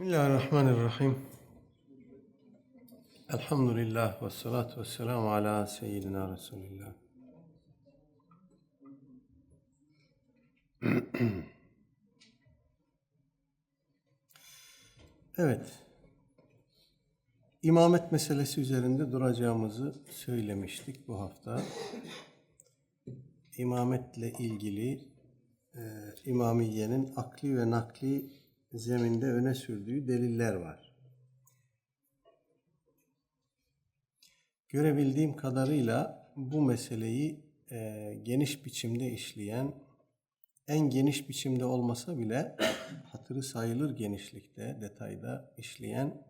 Bismillahirrahmanirrahim. Elhamdülillah ve salatu ve selamu ala seyyidina Resulillah. Evet. İmamet meselesi üzerinde duracağımızı söylemiştik bu hafta. İmametle ilgili e, İmamiye'nin akli ve nakli zeminde öne sürdüğü deliller var. Görebildiğim kadarıyla bu meseleyi e, geniş biçimde işleyen, en geniş biçimde olmasa bile hatırı sayılır genişlikte, detayda işleyen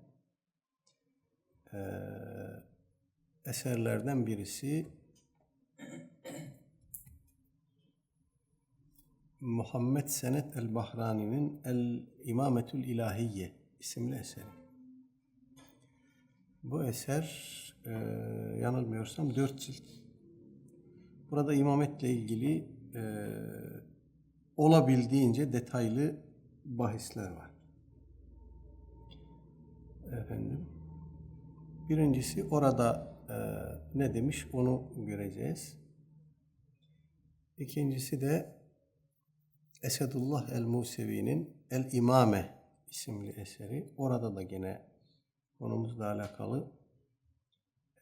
e, eserlerden birisi Muhammed Senet el-Bahrani'nin El İmametül İlahiye isimli eseri. Bu eser e, yanılmıyorsam dört cilt. Burada imametle ilgili e, olabildiğince detaylı bahisler var. Efendim. Birincisi orada e, ne demiş onu göreceğiz. İkincisi de Esedullah el-Musevi'nin El-İmame isimli eseri. Orada da gene konumuzla alakalı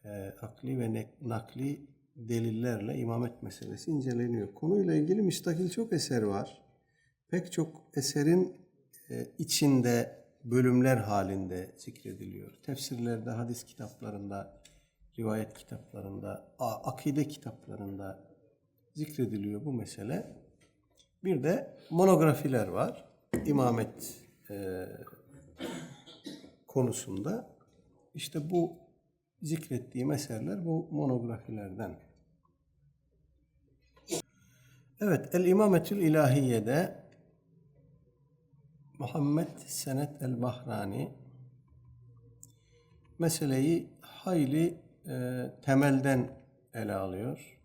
e, akli ve nakli delillerle imamet meselesi inceleniyor. Konuyla ilgili müstakil çok eser var. Pek çok eserin e, içinde bölümler halinde zikrediliyor. Tefsirlerde, hadis kitaplarında, rivayet kitaplarında, akide kitaplarında zikrediliyor bu mesele. Bir de monografiler var. İmamet e, konusunda. İşte bu zikrettiğim eserler bu monografilerden. Evet, El İmametül İlahiye'de Muhammed Senet El Bahrani meseleyi hayli e, temelden ele alıyor.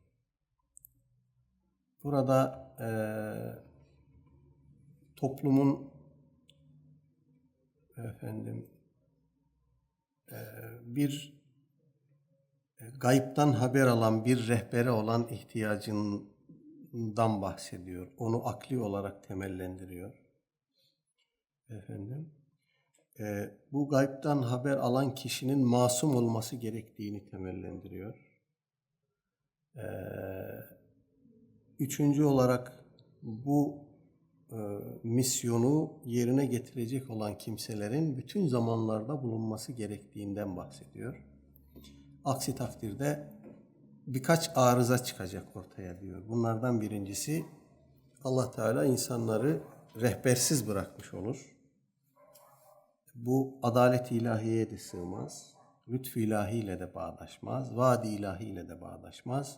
Burada e, toplumun efendim e, bir e, gayipten haber alan bir rehbere olan ihtiyacından bahsediyor. Onu akli olarak temellendiriyor. Efendim e, bu gayipten haber alan kişinin masum olması gerektiğini temellendiriyor. Eee Üçüncü olarak bu e, misyonu yerine getirecek olan kimselerin bütün zamanlarda bulunması gerektiğinden bahsediyor. Aksi takdirde birkaç arıza çıkacak ortaya diyor. Bunlardan birincisi Allah Teala insanları rehbersiz bırakmış olur. Bu adalet ilahiyeye de sığmaz. Lütfu ilahiyle de bağdaşmaz. Vaadi ilahiyle de bağdaşmaz.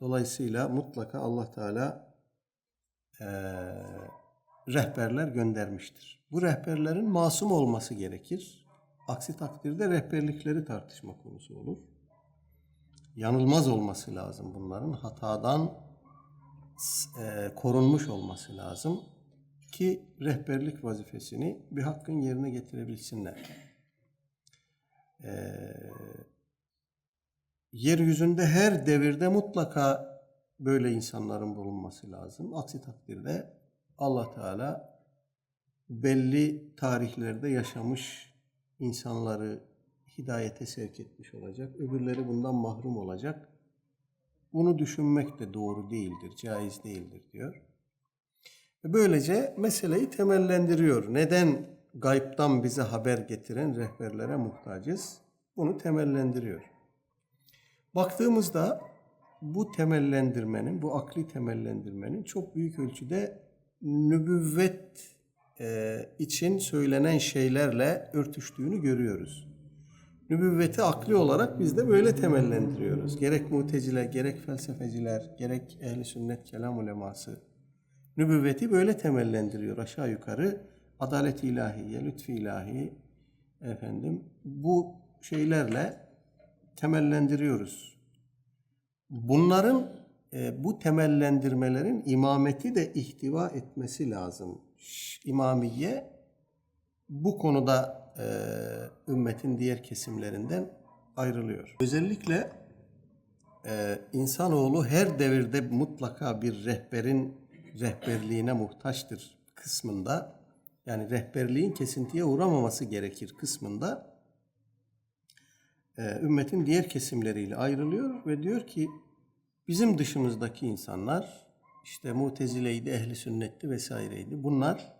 Dolayısıyla mutlaka Allah Teala eee, rehberler göndermiştir. Bu rehberlerin masum olması gerekir. Aksi takdirde rehberlikleri tartışma konusu olur. Yanılmaz olması lazım bunların. Hatadan eee, korunmuş olması lazım ki rehberlik vazifesini bir hakkın yerine getirebilsinler. Eee yeryüzünde her devirde mutlaka böyle insanların bulunması lazım. Aksi takdirde Allah Teala belli tarihlerde yaşamış insanları hidayete sevk etmiş olacak. Öbürleri bundan mahrum olacak. Bunu düşünmek de doğru değildir, caiz değildir diyor. Ve Böylece meseleyi temellendiriyor. Neden gaybtan bize haber getiren rehberlere muhtacız? Bunu temellendiriyor. Baktığımızda bu temellendirmenin, bu akli temellendirmenin çok büyük ölçüde nübüvvet e, için söylenen şeylerle örtüştüğünü görüyoruz. Nübüvveti akli olarak biz de böyle temellendiriyoruz. Gerek mutezile, gerek felsefeciler, gerek ehli sünnet kelam uleması nübüvveti böyle temellendiriyor aşağı yukarı. Adalet ilahiye, lütfi ilahi efendim bu şeylerle temellendiriyoruz. Bunların e, bu temellendirmelerin imameti de ihtiva etmesi lazım. İmamiye bu konuda e, ümmetin diğer kesimlerinden ayrılıyor. Özellikle e, insanoğlu her devirde mutlaka bir rehberin rehberliğine muhtaçtır kısmında yani rehberliğin kesintiye uğramaması gerekir kısmında ümmetin diğer kesimleriyle ayrılıyor ve diyor ki bizim dışımızdaki insanlar işte mutezileydi, ehli sünnetti vesaireydi. Bunlar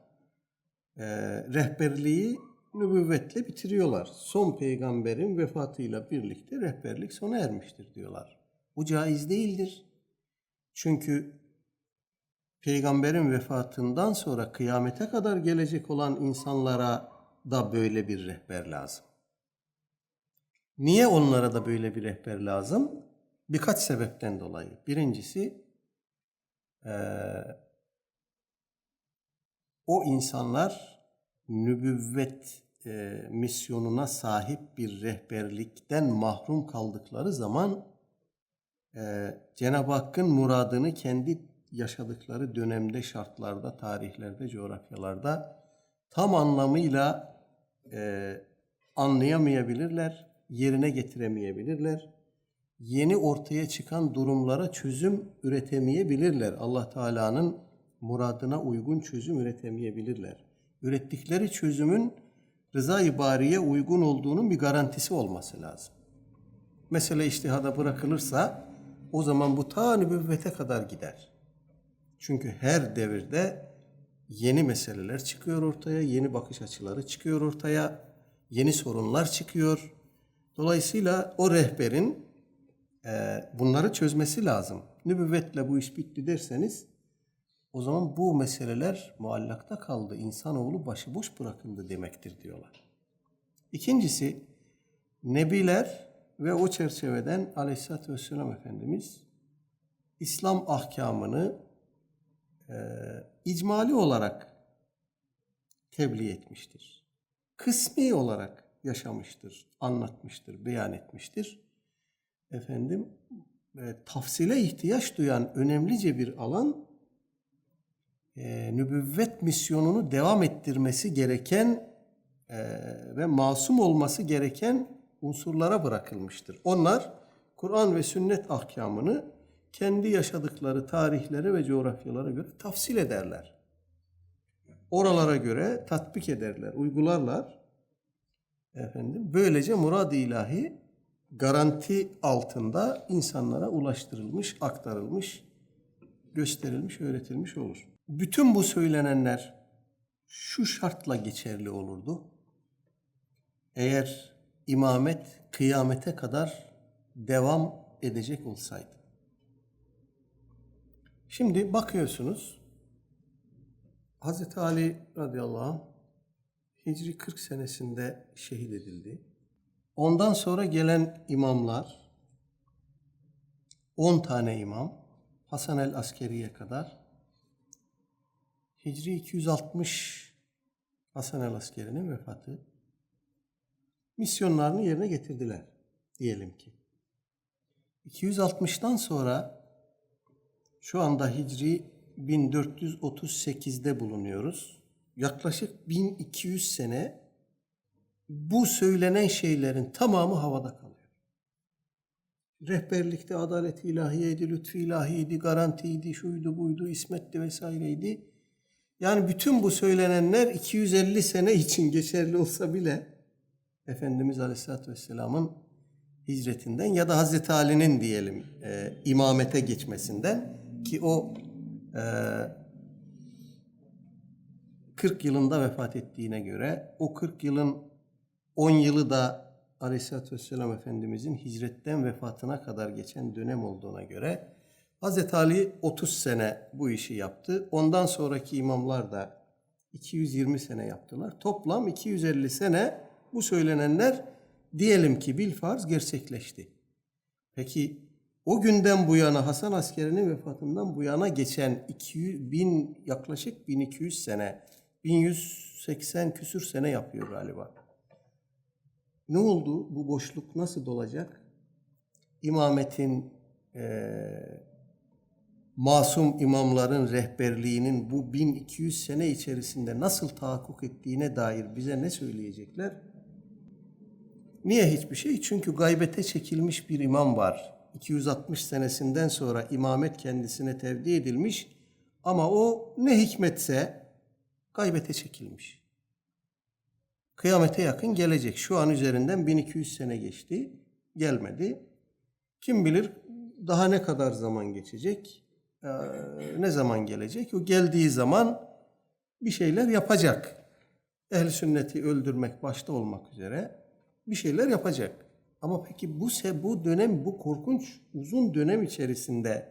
e, rehberliği nübüvvetle bitiriyorlar. Son peygamberin vefatıyla birlikte rehberlik sona ermiştir diyorlar. Bu caiz değildir. Çünkü peygamberin vefatından sonra kıyamete kadar gelecek olan insanlara da böyle bir rehber lazım. Niye onlara da böyle bir rehber lazım? Birkaç sebepten dolayı. Birincisi eee, o insanlar nübüvvet e, misyonuna sahip bir rehberlikten mahrum kaldıkları zaman e, Cenab-ı Hakk'ın muradını kendi yaşadıkları dönemde, şartlarda, tarihlerde, coğrafyalarda tam anlamıyla e, anlayamayabilirler, yerine getiremeyebilirler. Yeni ortaya çıkan durumlara çözüm üretemeyebilirler. Allah Teala'nın muradına uygun çözüm üretemeyebilirler. Ürettikleri çözümün rıza-i bariye uygun olduğunun bir garantisi olması lazım. Mesele iştihada bırakılırsa o zaman bu ta nübüvvete kadar gider. Çünkü her devirde yeni meseleler çıkıyor ortaya, yeni bakış açıları çıkıyor ortaya, yeni sorunlar çıkıyor. Dolayısıyla o rehberin e, bunları çözmesi lazım. Nübüvvetle bu iş bitti derseniz o zaman bu meseleler muallakta kaldı. İnsanoğlu başıboş bırakıldı demektir diyorlar. İkincisi Nebiler ve o çerçeveden Aleyhisselatü Vesselam Efendimiz İslam ahkamını e, icmali olarak tebliğ etmiştir. Kısmi olarak yaşamıştır, anlatmıştır, beyan etmiştir. Efendim e, tafsile ihtiyaç duyan önemlice bir alan e, nübüvvet misyonunu devam ettirmesi gereken e, ve masum olması gereken unsurlara bırakılmıştır. Onlar Kur'an ve sünnet ahkamını kendi yaşadıkları tarihlere ve coğrafyalara göre tafsil ederler. Oralara göre tatbik ederler, uygularlar. Efendim, böylece murad-ı ilahi garanti altında insanlara ulaştırılmış, aktarılmış, gösterilmiş, öğretilmiş olur. Bütün bu söylenenler şu şartla geçerli olurdu. Eğer imamet kıyamete kadar devam edecek olsaydı. Şimdi bakıyorsunuz Hz. Ali radıyallahu anh Hicri 40 senesinde şehit edildi. Ondan sonra gelen imamlar 10 tane imam Hasan el Askeri'ye kadar Hicri 260 Hasan el Askeri'nin vefatı misyonlarını yerine getirdiler diyelim ki. 260'tan sonra şu anda Hicri 1438'de bulunuyoruz. Yaklaşık 1200 sene bu söylenen şeylerin tamamı havada kalıyor. Rehberlikte adalet ilahiyeydi, lütfu ilahiydi, garantiydi, şuydu buydu, ismetti vesaireydi. Yani bütün bu söylenenler 250 sene için geçerli olsa bile Efendimiz Aleyhisselatü Vesselam'ın hicretinden ya da Hazreti Ali'nin diyelim e, imamete geçmesinden ki o e, 40 yılında vefat ettiğine göre o 40 yılın 10 yılı da Aleyhisselatü Vesselam Efendimizin hicretten vefatına kadar geçen dönem olduğuna göre Hazreti Ali 30 sene bu işi yaptı. Ondan sonraki imamlar da 220 sene yaptılar. Toplam 250 sene bu söylenenler diyelim ki bil farz gerçekleşti. Peki o günden bu yana Hasan askerinin vefatından bu yana geçen 200 bin yaklaşık 1200 sene 1180 küsür sene yapıyor galiba. Ne oldu? Bu boşluk nasıl dolacak? İmametin eee masum imamların rehberliğinin bu 1200 sene içerisinde nasıl tahakkuk ettiğine dair bize ne söyleyecekler? Niye hiçbir şey? Çünkü gaybete çekilmiş bir imam var. 260 senesinden sonra imamet kendisine tevdi edilmiş ama o ne hikmetse gaybete çekilmiş. Kıyamete yakın gelecek. Şu an üzerinden 1200 sene geçti. Gelmedi. Kim bilir daha ne kadar zaman geçecek? Ee, ne zaman gelecek? O geldiği zaman bir şeyler yapacak. Ehl sünneti öldürmek başta olmak üzere bir şeyler yapacak. Ama peki bu bu dönem bu korkunç uzun dönem içerisinde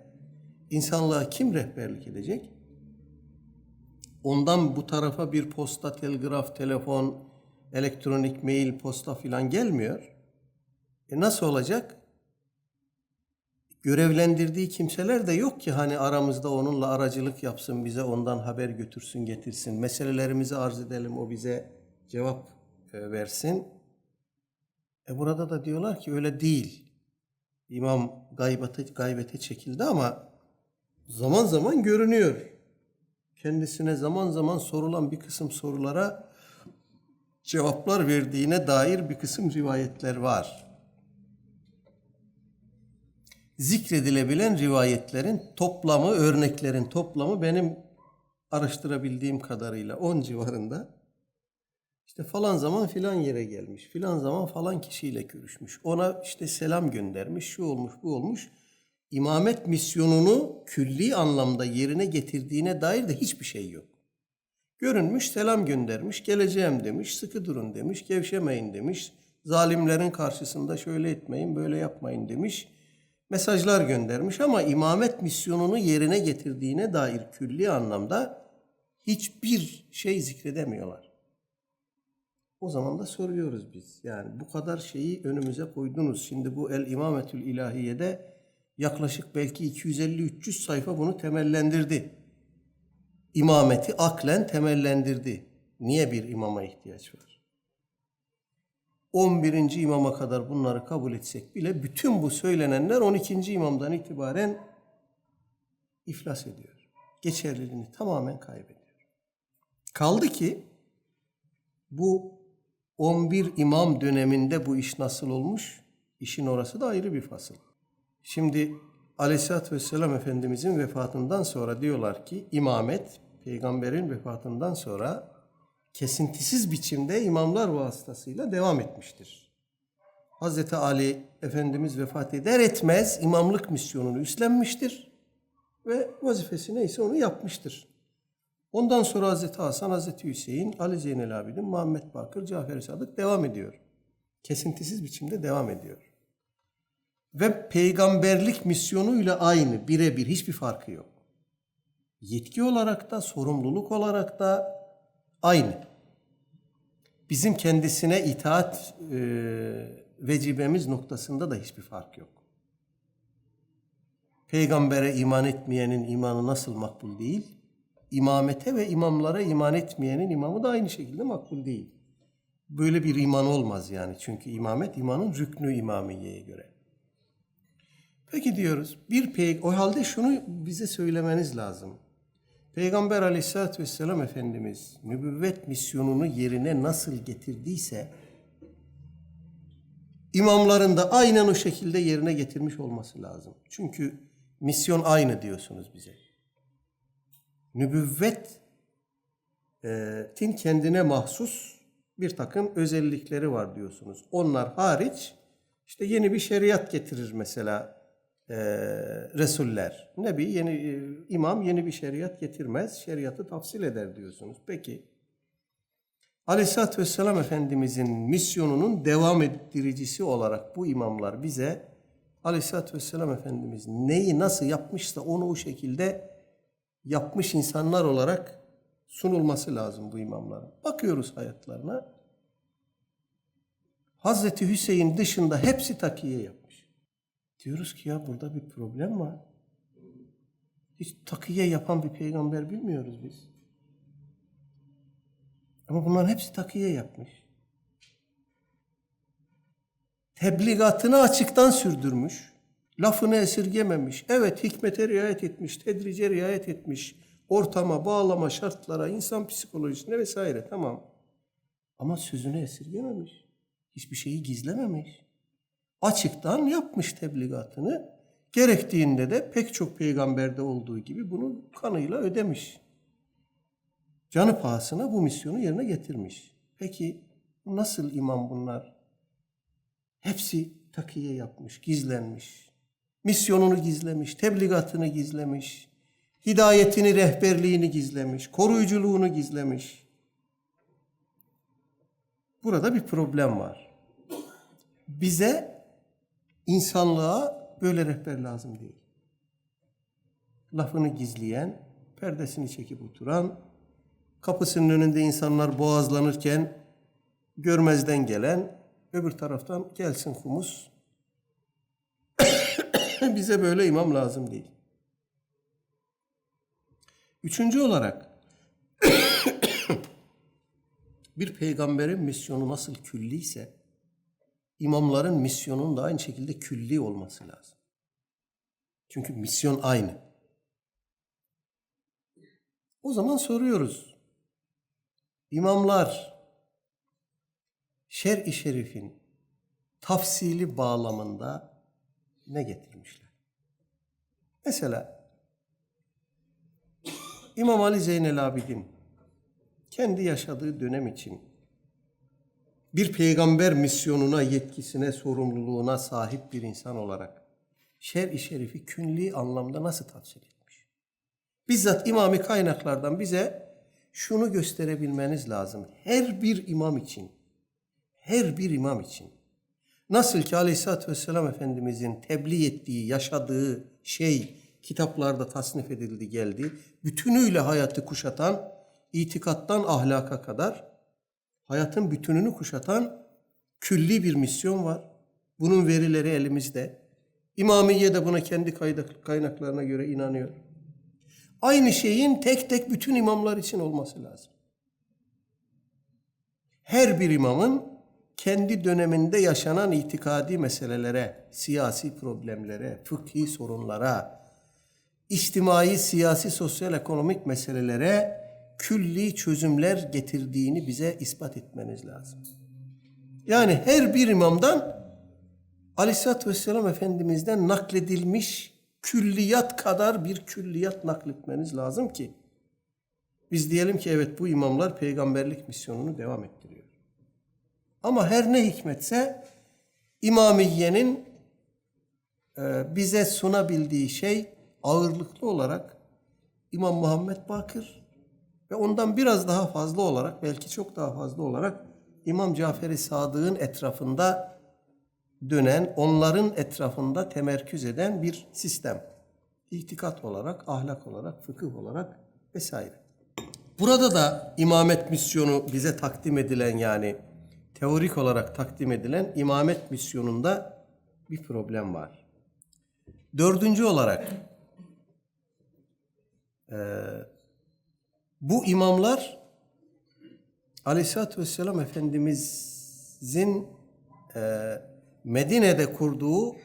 insanlığa kim rehberlik edecek? Ondan bu tarafa bir posta, telgraf, telefon, elektronik mail, posta filan gelmiyor. E nasıl olacak? Görevlendirdiği kimseler de yok ki hani aramızda onunla aracılık yapsın, bize ondan haber götürsün, getirsin. Meselelerimizi arz edelim, o bize cevap e, versin. E burada da diyorlar ki öyle değil. İmam gaybete, gaybete çekildi ama zaman zaman görünüyor. Kendisine zaman zaman sorulan bir kısım sorulara cevaplar verdiğine dair bir kısım rivayetler var. Zikredilebilen rivayetlerin toplamı, örneklerin toplamı benim araştırabildiğim kadarıyla 10 civarında. İşte falan zaman filan yere gelmiş, filan zaman falan kişiyle görüşmüş. Ona işte selam göndermiş, şu olmuş, bu olmuş. İmamet misyonunu külli anlamda yerine getirdiğine dair de hiçbir şey yok. Görünmüş, selam göndermiş, geleceğim demiş, sıkı durun demiş, gevşemeyin demiş. Zalimlerin karşısında şöyle etmeyin, böyle yapmayın demiş. Mesajlar göndermiş ama imamet misyonunu yerine getirdiğine dair külli anlamda hiçbir şey zikredemiyorlar. O zaman da soruyoruz biz. Yani bu kadar şeyi önümüze koydunuz. Şimdi bu El İmametül İlahiye'de yaklaşık belki 250-300 sayfa bunu temellendirdi. İmameti aklen temellendirdi. Niye bir imama ihtiyaç var? 11. imama kadar bunları kabul etsek bile bütün bu söylenenler 12. imamdan itibaren iflas ediyor. Geçerliliğini tamamen kaybediyor. Kaldı ki bu 11 imam döneminde bu iş nasıl olmuş? İşin orası da ayrı bir fasıl. Şimdi Aleyhisselatü Vesselam Efendimizin vefatından sonra diyorlar ki imamet peygamberin vefatından sonra kesintisiz biçimde imamlar vasıtasıyla devam etmiştir. Hazreti Ali Efendimiz vefat eder etmez imamlık misyonunu üstlenmiştir ve vazifesi neyse onu yapmıştır. Ondan sonra Hazreti Hasan, Hazreti Hüseyin, Ali Zeynel Abidin, Muhammed Bakır, Cafer Sadık devam ediyor. Kesintisiz biçimde devam ediyor. Ve peygamberlik misyonuyla aynı, birebir hiçbir farkı yok. Yetki olarak da, sorumluluk olarak da aynı. Bizim kendisine itaat e, vecibemiz noktasında da hiçbir fark yok. Peygambere iman etmeyenin imanı nasıl makbul değil? İmamete ve imamlara iman etmeyenin imamı da aynı şekilde makbul değil. Böyle bir iman olmaz yani. Çünkü imamet imanın rüknü imamiyeye göre. Peki diyoruz bir pey o halde şunu bize söylemeniz lazım. Peygamber aleyhissalatü vesselam Efendimiz nübüvvet misyonunu yerine nasıl getirdiyse imamların da aynen o şekilde yerine getirmiş olması lazım. Çünkü misyon aynı diyorsunuz bize. Nübüvvetin kendine mahsus bir takım özellikleri var diyorsunuz. Onlar hariç işte yeni bir şeriat getirir mesela e, Resuller. Nebi yeni e, imam yeni bir şeriat getirmez. Şeriatı tafsil eder diyorsunuz. Peki Aleyhisselatü Vesselam Efendimizin misyonunun devam ettiricisi olarak bu imamlar bize Aleyhisselatü Vesselam Efendimiz neyi nasıl yapmışsa onu o şekilde yapmış insanlar olarak sunulması lazım bu imamların. Bakıyoruz hayatlarına. Hazreti Hüseyin dışında hepsi takiye yapmış. Diyoruz ki ya burada bir problem var. Hiç takiye yapan bir peygamber bilmiyoruz biz. Ama bunların hepsi takiye yapmış. Tebligatını açıktan sürdürmüş. Lafını esirgememiş. Evet hikmete riayet etmiş, tedrice riayet etmiş. Ortama, bağlama, şartlara, insan psikolojisine vesaire tamam. Ama sözünü esirgememiş. Hiçbir şeyi gizlememiş. Açıktan yapmış tebligatını. Gerektiğinde de pek çok peygamberde olduğu gibi bunu kanıyla ödemiş. Canı pahasına bu misyonu yerine getirmiş. Peki nasıl imam bunlar? Hepsi takiye yapmış, gizlenmiş. Misyonunu gizlemiş, tebligatını gizlemiş. Hidayetini, rehberliğini gizlemiş, koruyuculuğunu gizlemiş. Burada bir problem var. Bize, insanlığa böyle rehber lazım değil. Lafını gizleyen, perdesini çekip oturan, kapısının önünde insanlar boğazlanırken görmezden gelen, öbür taraftan gelsin humus. Bize böyle imam lazım değil. Üçüncü olarak bir peygamberin misyonu nasıl külliyse imamların misyonun da aynı şekilde külli olması lazım. Çünkü misyon aynı. O zaman soruyoruz. İmamlar şer-i şerifin tafsili bağlamında ne getirmişler? Mesela İmam Ali Zeynel Abidin kendi yaşadığı dönem için bir peygamber misyonuna, yetkisine, sorumluluğuna sahip bir insan olarak şer-i şerifi künli anlamda nasıl tafsir etmiş? Bizzat imami kaynaklardan bize şunu gösterebilmeniz lazım. Her bir imam için, her bir imam için nasıl ki Aleyhisselatü Vesselam Efendimizin tebliğ ettiği, yaşadığı şey kitaplarda tasnif edildi geldi. Bütünüyle hayatı kuşatan, itikattan ahlaka kadar hayatın bütününü kuşatan külli bir misyon var. Bunun verileri elimizde. İmamiye de buna kendi kaynaklarına göre inanıyor. Aynı şeyin tek tek bütün imamlar için olması lazım. Her bir imamın kendi döneminde yaşanan itikadi meselelere, siyasi problemlere, fıkhi sorunlara, içtimai, siyasi, sosyal, ekonomik meselelere külli çözümler getirdiğini bize ispat etmeniz lazım. Yani her bir imamdan Aleyhisselatü Vesselam Efendimiz'den nakledilmiş külliyat kadar bir külliyat nakletmeniz lazım ki biz diyelim ki evet bu imamlar peygamberlik misyonunu devam ettiriyor. Ama her ne hikmetse İmamiye'nin e, bize sunabildiği şey ağırlıklı olarak İmam Muhammed Bakır ve ondan biraz daha fazla olarak belki çok daha fazla olarak İmam Cafer-i Sadık'ın etrafında dönen, onların etrafında temerküz eden bir sistem. İtikat olarak, ahlak olarak, fıkıh olarak vesaire. Burada da imamet misyonu bize takdim edilen yani teorik olarak takdim edilen imamet misyonunda bir problem var. Dördüncü olarak e, bu imamlar Aleyhisselatü Vesselam Efendimizin e, Medine'de kurduğu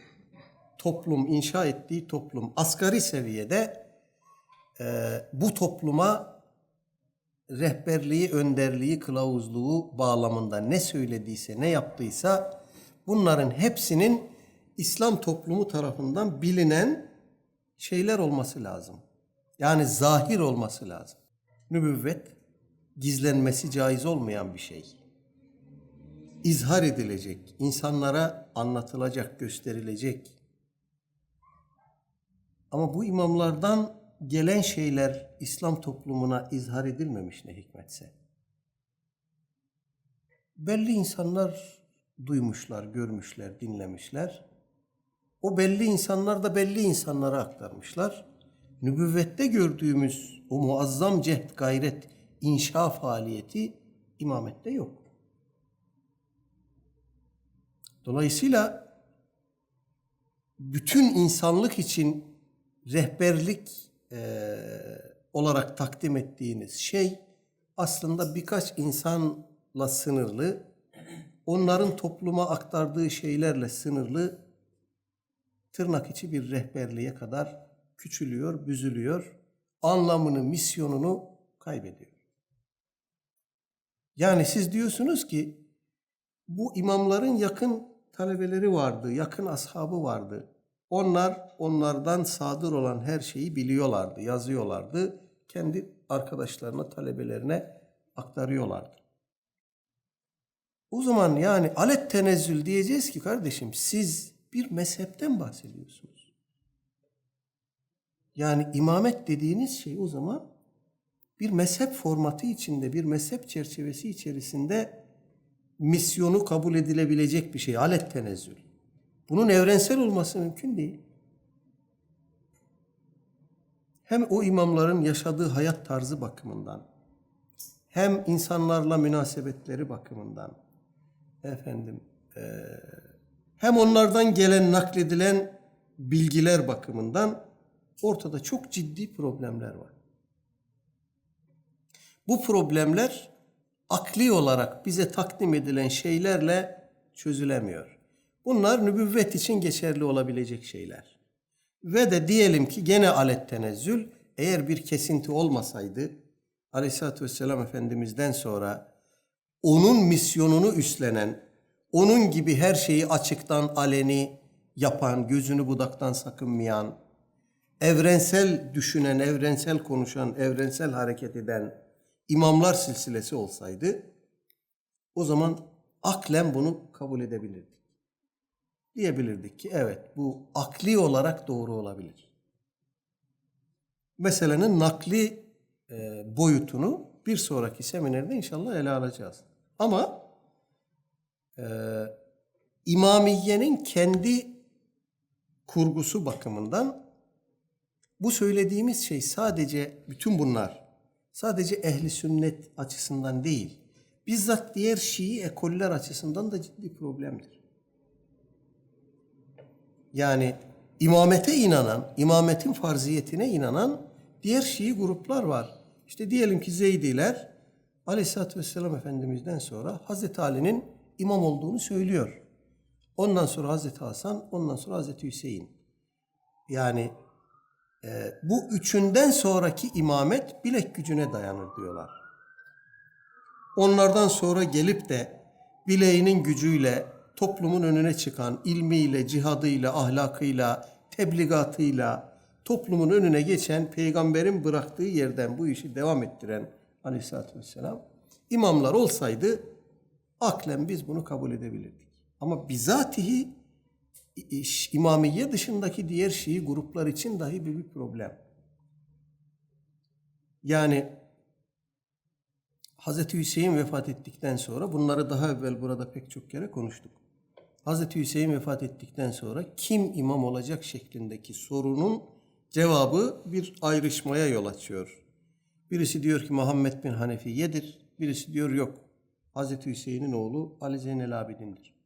toplum, inşa ettiği toplum asgari seviyede e, bu topluma rehberliği, önderliği, kılavuzluğu bağlamında ne söylediyse, ne yaptıysa bunların hepsinin İslam toplumu tarafından bilinen şeyler olması lazım. Yani zahir olması lazım. Nübüvvet gizlenmesi caiz olmayan bir şey. İzhar edilecek, insanlara anlatılacak, gösterilecek. Ama bu imamlardan gelen şeyler İslam toplumuna izhar edilmemiş ne hikmetse. Belli insanlar duymuşlar, görmüşler, dinlemişler. O belli insanlar da belli insanlara aktarmışlar. Nübüvvette gördüğümüz o muazzam cehd, gayret, inşa faaliyeti imamette yok. Dolayısıyla bütün insanlık için rehberlik e, olarak takdim ettiğiniz şey aslında birkaç insanla sınırlı, onların topluma aktardığı şeylerle sınırlı tırnak içi bir rehberliğe kadar küçülüyor, büzülüyor. Anlamını, misyonunu kaybediyor. Yani siz diyorsunuz ki bu imamların yakın talebeleri vardı, yakın ashabı vardı. Onlar onlardan sadır olan her şeyi biliyorlardı, yazıyorlardı. Kendi arkadaşlarına, talebelerine aktarıyorlardı. O zaman yani alet tenezzül diyeceğiz ki kardeşim siz bir mezhepten bahsediyorsunuz. Yani imamet dediğiniz şey o zaman bir mezhep formatı içinde, bir mezhep çerçevesi içerisinde misyonu kabul edilebilecek bir şey. Alet tenezzül. Bunun evrensel olması mümkün değil. Hem o imamların yaşadığı hayat tarzı bakımından, hem insanlarla münasebetleri bakımından, efendim, eee, hem onlardan gelen nakledilen bilgiler bakımından ortada çok ciddi problemler var. Bu problemler akli olarak bize takdim edilen şeylerle çözülemiyor. Bunlar nübüvvet için geçerli olabilecek şeyler. Ve de diyelim ki gene alet tenezzül eğer bir kesinti olmasaydı Aleyhisselatü Vesselam Efendimiz'den sonra onun misyonunu üstlenen, onun gibi her şeyi açıktan aleni yapan, gözünü budaktan sakınmayan, evrensel düşünen, evrensel konuşan, evrensel hareket eden imamlar silsilesi olsaydı o zaman aklen bunu kabul edebilirdik. Diyebilirdik ki evet bu akli olarak doğru olabilir. Meselenin nakli e, boyutunu bir sonraki seminerde inşallah ele alacağız. Ama e, İmamiye'nin kendi kurgusu bakımından bu söylediğimiz şey sadece bütün bunlar sadece ehli sünnet açısından değil, bizzat diğer Şii ekoller açısından da ciddi problemdir. Yani imamete inanan, imametin farziyetine inanan diğer Şii gruplar var. İşte diyelim ki Zeydiler Aleyhisselatü Vesselam Efendimiz'den sonra Hazreti Ali'nin imam olduğunu söylüyor. Ondan sonra Hazreti Hasan, ondan sonra Hazreti Hüseyin. Yani e, bu üçünden sonraki imamet bilek gücüne dayanır diyorlar. Onlardan sonra gelip de bileğinin gücüyle toplumun önüne çıkan ilmiyle, cihadıyla, ahlakıyla, tebligatıyla toplumun önüne geçen peygamberin bıraktığı yerden bu işi devam ettiren aleyhissalatü vesselam imamlar olsaydı aklen biz bunu kabul edebilirdik. Ama bizatihi İmamiye dışındaki diğer Şii gruplar için dahi bir, problem. Yani Hazreti Hüseyin vefat ettikten sonra bunları daha evvel burada pek çok kere konuştuk. Hazreti Hüseyin vefat ettikten sonra kim imam olacak şeklindeki sorunun cevabı bir ayrışmaya yol açıyor. Birisi diyor ki Muhammed bin Hanefiye'dir. Birisi diyor yok. Hazreti Hüseyin'in oğlu Ali Zeynel Abidin'dir.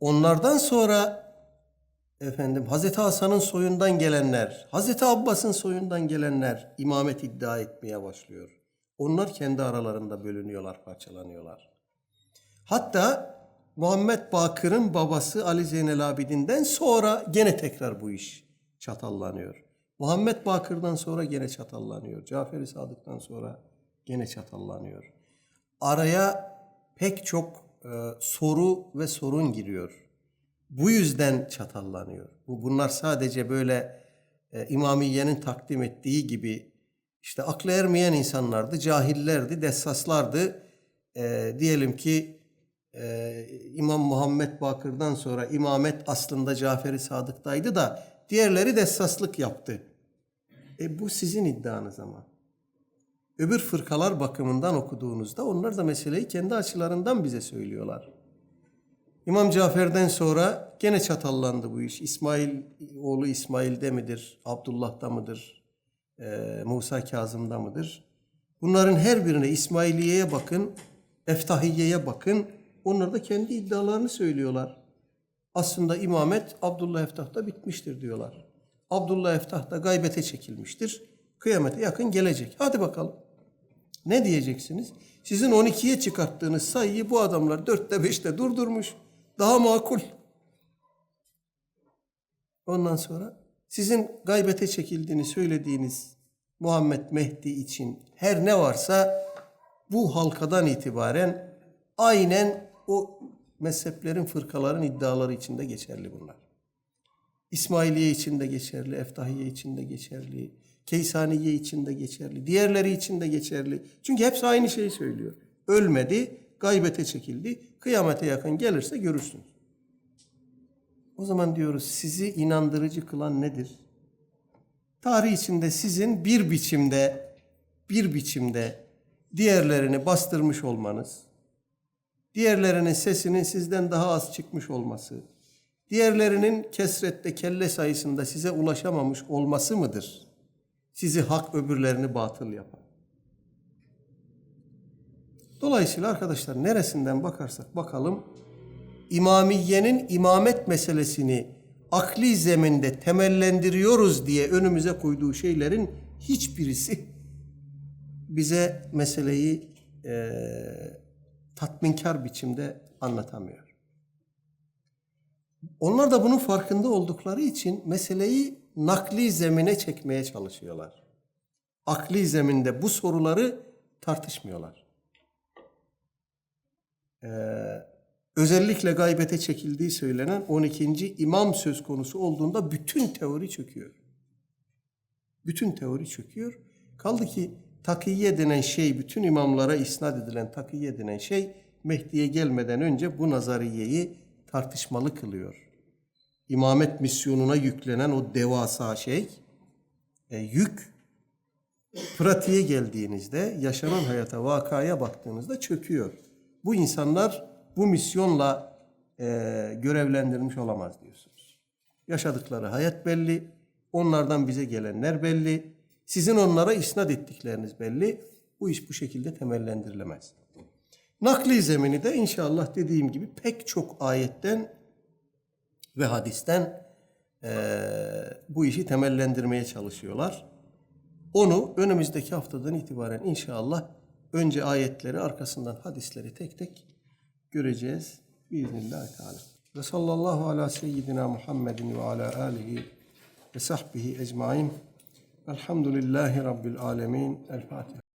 Onlardan sonra efendim Hazreti Hasan'ın soyundan gelenler, Hazreti Abbas'ın soyundan gelenler imamet iddia etmeye başlıyor. Onlar kendi aralarında bölünüyorlar, parçalanıyorlar. Hatta Muhammed Bakır'ın babası Ali Zeynel Abidin'den sonra gene tekrar bu iş çatallanıyor. Muhammed Bakır'dan sonra gene çatallanıyor. Cafer-i Sadık'tan sonra gene çatallanıyor. Araya pek çok e, soru ve sorun giriyor. Bu yüzden çatallanıyor. Bu bunlar sadece böyle e, İmamiye'nin takdim ettiği gibi işte aklı ermeyen insanlardı, cahillerdi, dessaslardı. E, diyelim ki e, İmam Muhammed Bakır'dan sonra imamet aslında Cafer-i Sadık'taydı da diğerleri dessaslık yaptı. E bu sizin iddianız ama. Öbür fırkalar bakımından okuduğunuzda onlar da meseleyi kendi açılarından bize söylüyorlar. İmam Cafer'den sonra gene çatallandı bu iş. İsmail oğlu İsmail'de midir? Abdullah'da mıdır? Ee, Musa Kazım'da mıdır? Bunların her birine İsmailiye'ye bakın, Eftahiye'ye bakın. Onlar da kendi iddialarını söylüyorlar. Aslında imamet Abdullah Eftah'ta bitmiştir diyorlar. Abdullah Eftah da gaybete çekilmiştir. Kıyamete yakın gelecek. Hadi bakalım. Ne diyeceksiniz? Sizin 12'ye çıkarttığınız sayıyı bu adamlar 4'te 5'te durdurmuş. Daha makul. Ondan sonra sizin gaybete çekildiğini söylediğiniz Muhammed Mehdi için her ne varsa bu halkadan itibaren aynen o mezheplerin, fırkaların iddiaları içinde geçerli bunlar. İsmailiye için de geçerli, Eftahiye için de geçerli, Keysaniye için de geçerli, diğerleri için de geçerli. Çünkü hepsi aynı şeyi söylüyor. Ölmedi, gaybete çekildi, kıyamete yakın gelirse görürsünüz. O zaman diyoruz sizi inandırıcı kılan nedir? Tarih içinde sizin bir biçimde bir biçimde diğerlerini bastırmış olmanız, diğerlerinin sesinin sizden daha az çıkmış olması, diğerlerinin kesrette kelle sayısında size ulaşamamış olması mıdır? Sizi hak öbürlerini batıl yapan. Dolayısıyla arkadaşlar neresinden bakarsak bakalım İmamiye'nin imamet meselesini akli zeminde temellendiriyoruz diye önümüze koyduğu şeylerin hiçbirisi bize meseleyi eee, tatminkar biçimde anlatamıyor. Onlar da bunun farkında oldukları için meseleyi nakli zemine çekmeye çalışıyorlar. Akli zeminde bu soruları tartışmıyorlar. Ee, özellikle gaybete çekildiği söylenen 12. imam söz konusu olduğunda bütün teori çöküyor. Bütün teori çöküyor. Kaldı ki takiye denen şey, bütün imamlara isnat edilen takiye denen şey Mehdi'ye gelmeden önce bu nazariyeyi tartışmalı kılıyor. İmamet misyonuna yüklenen o devasa şey, e, yük pratiğe geldiğinizde, yaşanan hayata, vakaya baktığınızda çöküyor. Bu insanlar bu misyonla e, görevlendirilmiş olamaz diyorsunuz. Yaşadıkları hayat belli, onlardan bize gelenler belli, sizin onlara isnat ettikleriniz belli. Bu iş bu şekilde temellendirilemez. Nakli zemini de inşallah dediğim gibi pek çok ayetten ve hadisten eee, bu işi temellendirmeye çalışıyorlar. Onu önümüzdeki haftadan itibaren inşallah önce ayetleri arkasından hadisleri tek tek göreceğiz. Biiznillahü Teala. Ve sallallahu ala seyyidina Muhammedin ve ala alihi ve sahbihi ecmain. Elhamdülillahi Rabbil alemin. El Fatiha.